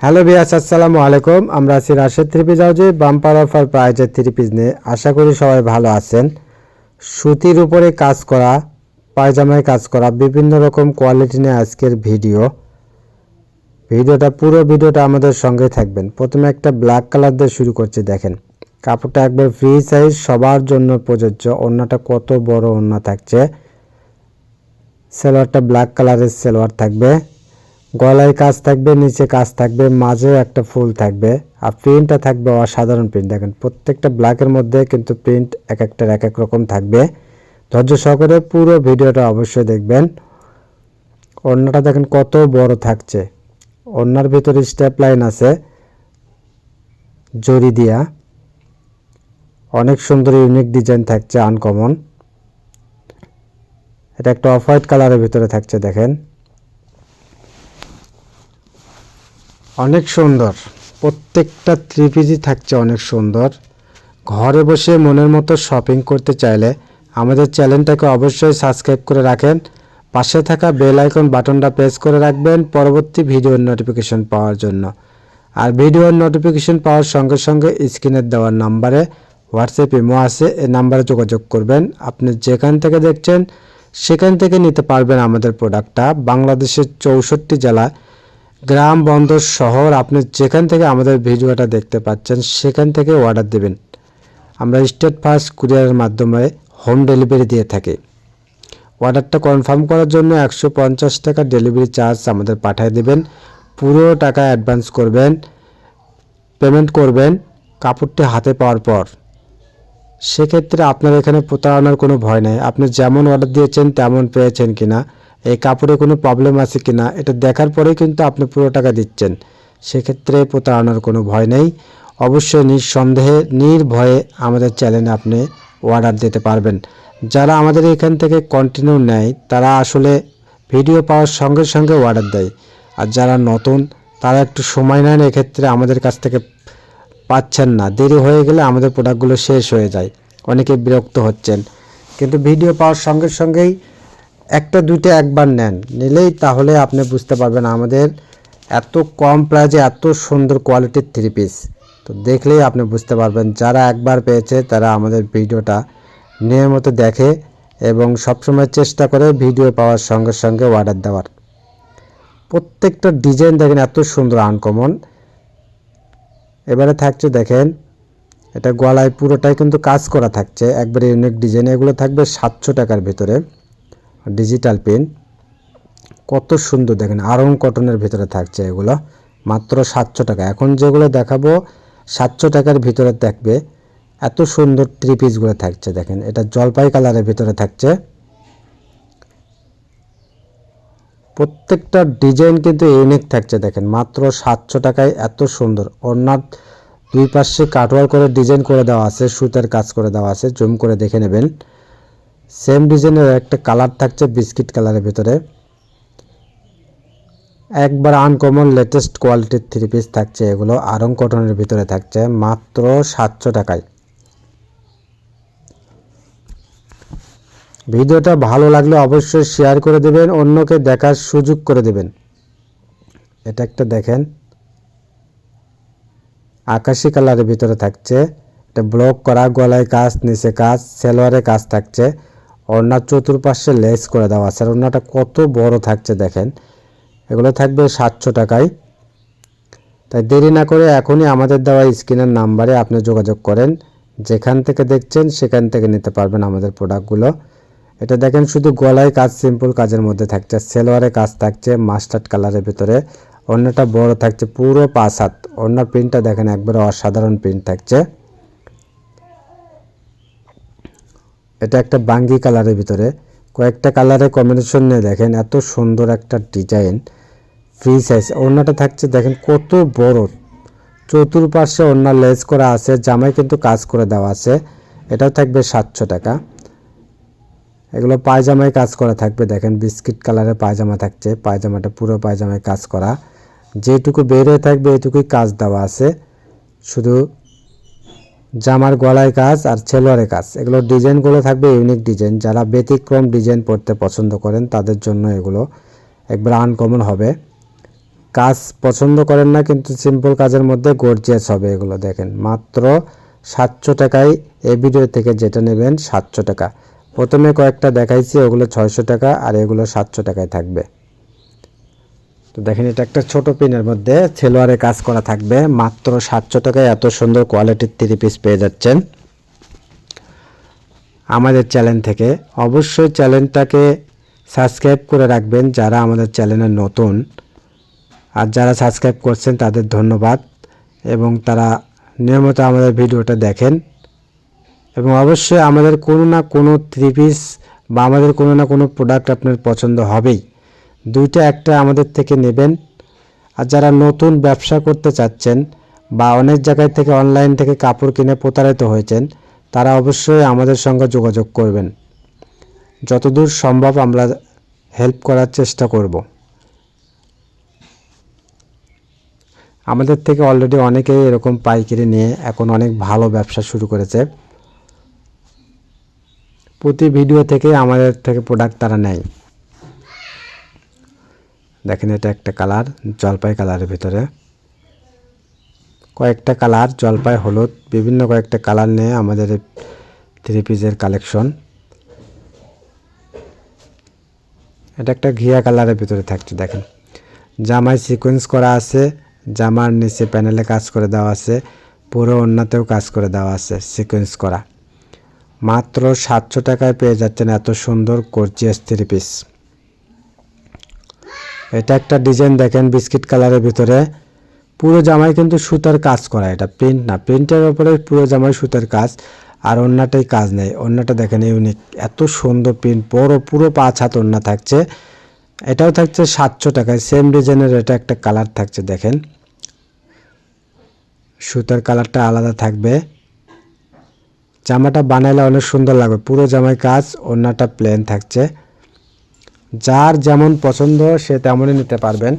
Hello বিয়াস আসসালামু আলাইকুম। আমরা আছি রাশেদ থ্রি পিস হাউজে বাম্পার অফার প্রাইজের থ্রি পিস নিয়ে। আশা করি সবাই ভালো আছেন। সুতির উপরে কাজ করা, পায়জামায় কাজ করা, বিভিন্ন রকম কোয়ালিটি নিয়ে আজকের ভিডিও। ভিডিওটা, পুরো ভিডিওটা আমাদের সঙ্গে থাকবেন। প্রথমে একটা ব্ল্যাক কালার দিয়ে শুরু করছি, দেখেন। কাপড়টা একবার ফ্রি সাইজ সবার জন্য প্রযোজ্য। ওড়নাটা কত বড় ওড়না থাকছে। সালোয়ারটা ব্ল্যাক কালারের সালোয়ার থাকবে। গলায় কাজ থাকবে, নিচে কাজ থাকবে, মাঝে একটা ফুল থাকবে। আর প্রিন্টটা থাকবে অসাধারণ প্রিন্ট দেখেন, প্রত্যেকটা ব্ল্যাকের মধ্যে কিন্তু প্রিন্ট এক একটার এক এক রকম থাকবে। ধৈর্য সহকারে পুরো ভিডিওটা অবশ্যই দেখবেন। ওড়নাটা দেখেন কত বড় থাকছে। ওড়নার ভিতরে স্টেপ লাইন আছে জরি দিয়া। অনেক সুন্দর ইউনিক ডিজাইন থাকছে আনকমন এটা একটা অফ হোয়াইট কালারের ভিতরে থাকছে, দেখেন। অনেক সুন্দর। প্রত্যেকটা থ্রি পিসই থাকছে অনেক সুন্দর। ঘরে বসে মনের মতো শপিং করতে চাইলে আমাদের চ্যানেলটাকে অবশ্যই সাবস্ক্রাইব করে রাখেন। পাশে থাকা বেল আইকন বাটনটা প্রেস করে রাখবেন পরবর্তী ভিডিওর নোটিফিকেশন পাওয়ার জন্য। আর ভিডিওর নোটিফিকেশন পাওয়ার সঙ্গে সঙ্গে স্ক্রিনের দেওয়ার নাম্বারে হোয়াটসঅ্যাপ ইমো আছে এই নাম্বারে যোগাযোগ করবেন। আপনি যেখান থেকে দেখছেন, সেখান থেকে নিতে পারবেন আমাদের প্রোডাক্টটা বাংলাদেশের চৌষট্টি জেলায় গ্রাম, বন্দর, শহর, আপনি যেখান থেকে আমাদের ভিডিওটা দেখতে পাচ্ছেন, সেখান থেকে অর্ডার দেবেন। আমরা স্টেট ফার্স্ট কুরিয়ারের মাধ্যমে হোম ডেলিভারি দিয়ে থাকি। অর্ডারটা কনফার্ম করার জন্য একশো পঞ্চাশ টাকা ডেলিভারি চার্জ আমাদের পাঠিয়ে দেবেন। পুরো টাকা অ্যাডভান্স করবেন পেমেন্ট করবেন, কাপড়টি হাতে পাওয়ার পর। সেক্ষেত্রে আপনার এখানে প্রতারণার কোনো ভয় নেই। আপনি যেমন অর্ডার দিয়েছেন, তেমন পেয়েছেন কিনা। এই কাপড়ে কোনো প্রবলেম আছে কি না এটা দেখার পরেই কিন্তু আপনি পুরো টাকা দিচ্ছেন। সেক্ষেত্রে প্রতারণার কোনো ভয় নেই। অবশ্যই নিঃসন্দেহে, নির্ভয়ে আমাদের চ্যানেলে আপনি অর্ডার দিতে পারবেন। যারা আমাদের এখান থেকে কন্টিনিউ নেয়, তারা আসলে ভিডিও পাওয়ার সঙ্গে সঙ্গে অর্ডার দেয়। আর যারা নতুন, তারা একটু সময় নেন, এক্ষেত্রে আমাদের কাছ থেকে পাচ্ছেন না। দেরি হয়ে গেলে আমাদের প্রোডাক্টগুলো শেষ হয়ে যায়। অনেকে বিরক্ত হচ্ছেন। কিন্তু ভিডিও পাওয়ার সঙ্গে সঙ্গেই একটা, দুইটা একবার নেন। নিলেই তাহলে আপনি বুঝতে পারবেন আমাদের এত কম প্রাইজে এত সুন্দর কোয়ালিটির থ্রি পিস তো দেখলেই আপনি বুঝতে পারবেন, যারা একবার পেয়েছে তারা আমাদের ভিডিওটা নিয়মিত দেখে এবং সবসময় চেষ্টা করে ভিডিও পাওয়ার সঙ্গে সঙ্গে অর্ডার দেওয়ার। প্রত্যেকটা ডিজাইন দেখেন এত সুন্দর আনকমন এবারে থাকছে দেখেন, এটা গলায় পুরোটাই কিন্তু কাজ করা থাকছে। একবারে ইউনিক ডিজাইন এগুলো থাকবে সাতশো টাকার ভিতরে। ডিজিটাল পেন কত সুন্দর দেখেন, আরং কটনের ভিতরে থাকছে এগুলো, মাত্র সাতশো টাকা। এখন যেগুলো দেখাবো, সাতশো টাকার ভিতরে থাকবে। এত সুন্দর থ্রি পিসগুলো থাকছে দেখেন, এটা জলপাই কালারের ভিতরে থাকছে। প্রত্যেকটা ডিজাইন কিন্তু ইউনিক থাকছে দেখেন, মাত্র সাতশো টাকায় এত সুন্দর। ওনার দুই পাশে কাটওয়ার করে ডিজাইন করে দেওয়া আছে, সুতার কাজ করে দেওয়া আছে জুম করে দেখে নেবেন। সেম ডিজাইনের একটা কালার থাকছে বিস্কিট কালারের ভিতরে। একবার আনকমন লেটেস্ট কোয়ালিটির থ্রি পিস থাকছে এগুলো, আরং কটনের ভিতরে থাকছে, মাত্র সাতশো টাকায়। ভিডিওটা ভালো লাগলে অবশ্যই শেয়ার করে দেবেন, অন্যকে দেখার সুযোগ করে দেবেন। এটা একটা দেখেন। আকাশি কালারের ভিতরে থাকছে, এটা ব্লক করা, গলায় কাজ, নিচে কাজ সেলোয়ারে কাজ থাকছে। ওড়নার চতুর্পাশে লেস করে দেওয়া আছে। আর ওড়নাটা কত বড় থাকছে দেখেন। এগুলো থাকবে সাতশো টাকায়। তাই দেরি না করে এখনই আমাদের দেওয়া স্ক্রিনের নাম্বারে আপনি যোগাযোগ করেন। যেখান থেকে দেখছেন সেখান থেকে নিতে পারবেন আমাদের প্রোডাক্টগুলো। এটা দেখেন শুধু গলায় কাজ, সিম্পল কাজের মধ্যে থাকছে। সেলোয়ারে কাজ থাকছে, মাস্টার্ড কালারের ভিতরে। অন্যটা বড় থাকছে পুরো পাঁচ হাত। অন্য প্রিন্টটা দেখেন একবারে অসাধারণ প্রিন্ট থাকছে। এটা একটা বাঙ্গি কালারের ভিতরে। কয়েকটা কালারের কম্বিনেশন নিয়ে দেখেন, এত সুন্দর একটা ডিজাইন ফ্রি সাইজ ওড়নাটা থাকছে, দেখেন কত বড়। চতুর্পাশে ওড়না লেস করা আছে, জামাই কিন্তু কাজ করে দেওয়া আছে। এটাও থাকবে সাতশো টাকা। এগুলো পায়জামায় কাজ করা থাকবে, দেখেন বিস্কিট কালারের পায়জামা থাকছে, পায়জামাটা পুরো পায়জামায় কাজ করা। যেটুকু বের হয়ে থাকবে, এটুকুই কাজ দেওয়া আছে। শুধু জামার গলায় কাজ আর ছেলোয়ারে কাজ। এগুলো ডিজাইনগুলো থাকবে, ইউনিক ডিজাইন। যারা ব্যতিক্রম ডিজাইন পড়তে পছন্দ করেন, তাদের জন্য এগুলো একবার আনকমন হবে। কাজ পছন্দ করেন না, কিন্তু সিম্পল কাজের মধ্যে গর্জিয়াস হবে এগুলো, দেখেন। মাত্র সাতশো টাকায় এই ভিডিও থেকে যেটা নেবেন সাতশো টাকা। প্রথমে কয়েকটা দেখাইছি, ওগুলো ছয়শো টাকা আর এগুলো সাতশো টাকায় থাকবে। তো দেখেন, এটা একটা ছোট পিনের মধ্যে সেলোয়ারে কাজ করা থাকবে। মাত্র সাতশো টাকায় এত সুন্দর কোয়ালিটির থ্রি পিস পেয়ে যাচ্ছেন আমাদের চ্যানেল থেকে। অবশ্যই চ্যানেলটাকে সাবস্ক্রাইব করে রাখবেন যারা আমাদের চ্যানেলে নতুন। আর যারা সাবস্ক্রাইব করছেন, তাদের ধন্যবাদ। এবং তারা নিয়মিত আমাদের ভিডিওটা দেখেন। এবং অবশ্যই আমাদের কোনো না কোনো থ্রি পিস বা আমাদের কোনো না কোনো প্রোডাক্ট আপনার পছন্দ হবেই। দুইটা একটা আমাদের থেকে নেবেন। আর যারা নতুন ব্যবসা করতে চাচ্ছেন বা অনেক জায়গায় থেকে অনলাইন থেকে কাপড় কিনে প্রতারিত হয়েছেন, তারা অবশ্যই আমাদের সঙ্গে যোগাযোগ করবেন। যতদূর সম্ভব আমরা হেল্প করার চেষ্টা করব। আমাদের থেকে অলরেডি অনেকেই এরকম পাইকারি নিয়ে এখন অনেক ভালো ব্যবসা শুরু করেছে। প্রতি ভিডিও থেকে আমাদের থেকে প্রোডাক্ট তারা নেয়। দেখেন এটা একটা কালার, জলপাই কালারের ভিতরে। কয়েকটা কালার, জলপাই, হলুদ, বিভিন্ন কয়েকটা কালার নিয়ে আমাদের থ্রি পিসের কালেকশন এটা একটা ঘিয়া কালারের ভিতরে থাকছে, দেখেন। জামায় সিকোয়েন্স করা আছে, জামার নিচে প্যানেলে কাজ করে দেওয়া আছে, পুরো অন্যতেও কাজ করে দেওয়া আছে সিকোয়েন্স করা। মাত্র সাতশো টাকায় পেয়ে যাচ্ছেন এত সুন্দর গর্জিয়াস থ্রি পিস এটা একটা ডিজাইন দেখেন বিস্কিট কালারের ভিতরে। পুরো জামায় কিন্তু সুতার কাজ করা এটা প্রিন্ট না। প্রিন্টের ওপরে পুরো জামায় সুতার কাজ, আর অন্যটাই কাজ নেই। অন্যটা দেখেন ইউনিক এত সুন্দর প্রিন্ট বড়, পুরো পাঁচ হাত অন্য থাকছে। এটাও থাকছে সাতশো টাকায় সেম ডিজাইনের এটা একটা কালার থাকছে, দেখেন। সুতার কালারটা আলাদা থাকবে। জামাটা বানাইলে অনেক সুন্দর লাগবে। পুরো জামায় কাজ অন্যটা প্লেন থাকছে। যার যেমন পছন্দ, সে তেমনই নিতে পারবেন।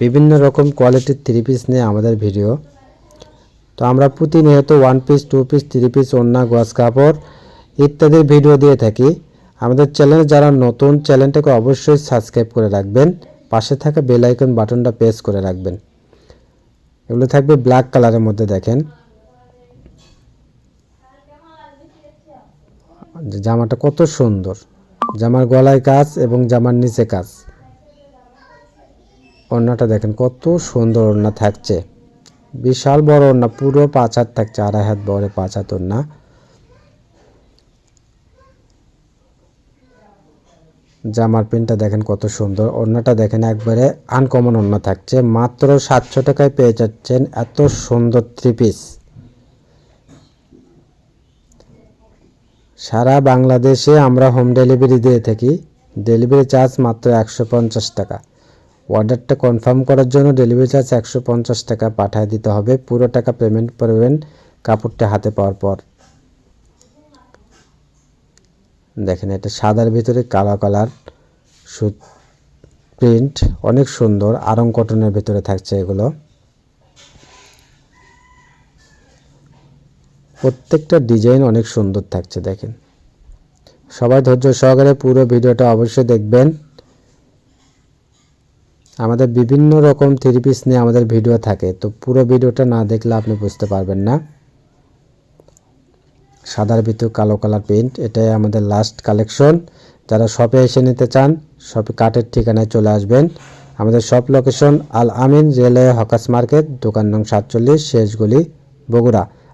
বিভিন্ন রকম কোয়ালিটির থ্রি পিস নিয়ে আমাদের ভিডিও তো আমরা প্রতিনিয়ত one piece two piece three piece ওন্না গজ কাপড় ইত্যাদির ভিডিও দিয়ে থাকি। আমাদের চ্যানেলে যারা নতুন চ্যানেলটাকে অবশ্যই সাবস্ক্রাইব করে রাখবেন। পাশে থাকা বেল আইকন বাটনটা প্রেস করে রাখবেন। এগুলো থাকবে ব্ল্যাক কালারের মধ্যে দেখেন। জামাটা কত সুন্দর। জামার গলায় কাজ এবং জামার নিচে কাজ। ওড়নাটা দেখেন কত সুন্দর ওড়না থাকছে। বিশাল বড় ওড়না, পুরো পাঁচ হাত থাকছে, আড়াই হাত বড় পাঁচ হাত ওড়না। জামার প্রিন্টটা দেখেন কত সুন্দর, ওড়নাটা দেখেন একবারে আনকমন ওড়না থাকছে। মাত্র সাতশো টাকায় পেয়ে যাচ্ছেন, এত সুন্দর থ্রি পিস সারা বাংলাদেশে আমরা হোম ডেলিভারি দিয়ে থাকি। ডেলিভারি চার্জ মাত্র একশো পঞ্চাশ টাকা। অর্ডারটা কনফার্ম করার জন্য ডেলিভারি চার্জ একশো পঞ্চাশ টাকা পাঠিয়ে দিতে হবে। পুরো টাকা পেমেন্ট করবেন কাপড়টা হাতে পাওয়ার পর। দেখেন এটা সাদার ভিতরে কালো কালার সুত প্রিন্ট অনেক সুন্দর, আরং কটনের ভিতরে থাকছে এগুলো। প্রত্যেকটা ডিজাইন অনেক সুন্দর থাকছে, দেখেন। সবাই ধৈর্য সহকারে পুরো ভিডিওটা অবশ্যই দেখবেন। আমাদের বিভিন্ন রকম থ্রি পিস নিয়ে আমাদের ভিডিও থাকে, তো পুরো ভিডিওটা না দেখলে আপনি বুঝতে পারবেন না। সাদার ভিতর কালো কালার পেন্ট এটাই আমাদের লাস্ট কালেকশন যারা শপে এসে নিতে চান শপে কাঠের ঠিকানায় চলে আসবেন। আমাদের shop location Al Amin railway hawkers market, দোকান নং সাতচল্লিশ শেষগুলি বগুড়া।